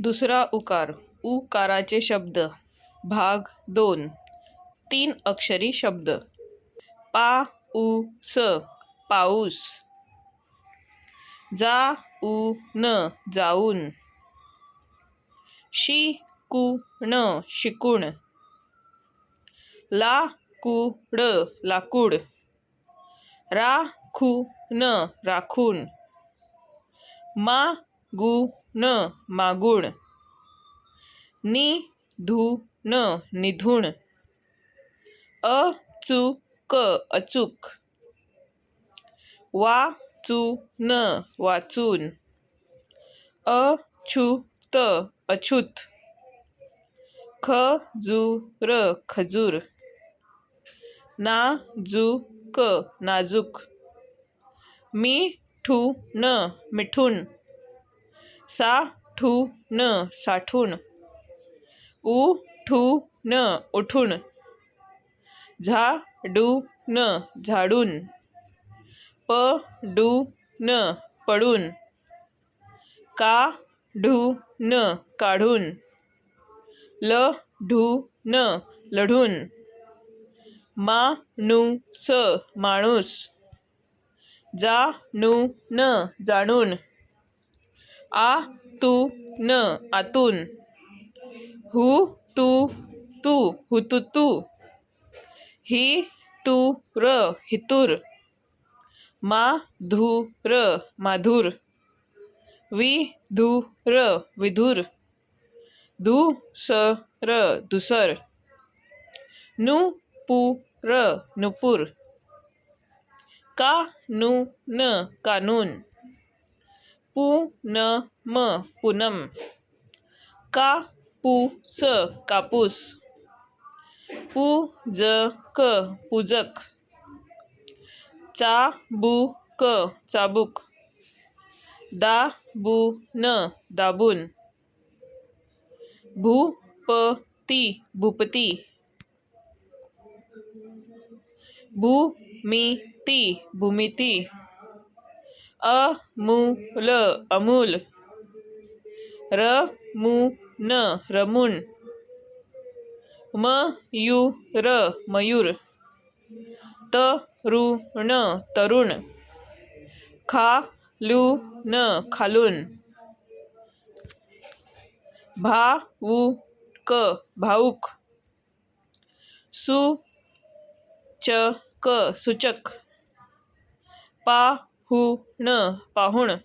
दुसरा उकार उकाराचे शब्द. भाग दोन. तीन अक्षरी शब्द. पा उ स पाऊस. जा उ न जाऊन. शी कु न शिकूण. ला कु ड लाकूड. रा खु न राखून. मा गु न मागूण. नि धू न निधूण. अ क अचूक. वा चू न वाचून. अ त अछूत. ख र खजूर. ना क नाजूक. मी ठू न मिठून. सा ठू न साठून. उ ठू न उठून. झा डू न झाडून. प डू न पडून. का ढू न काढून. ल ढू न लढून. मा नू स माणूस. जा नू न जाणून. आ तू न आतून हु तू तू हुतुतू. हि तू र हितूर. मा धू र माधुर. वि धू र विधूर. धू स र धुसर नु पू र नुपूर. का नु न कानून. पु न म पूनम. का पू स कापूस. पू ज क पूजक. चा बू क चाबूक. दा बू न दाबून. भू प ती भूपती. भू मी ती भूमिती. अ ल अमूल. र न रमून. म यू र मयूर. त तरुण. खा लू न खालून. भा क भाऊक सु च क सूचक. पा हु न पाहुण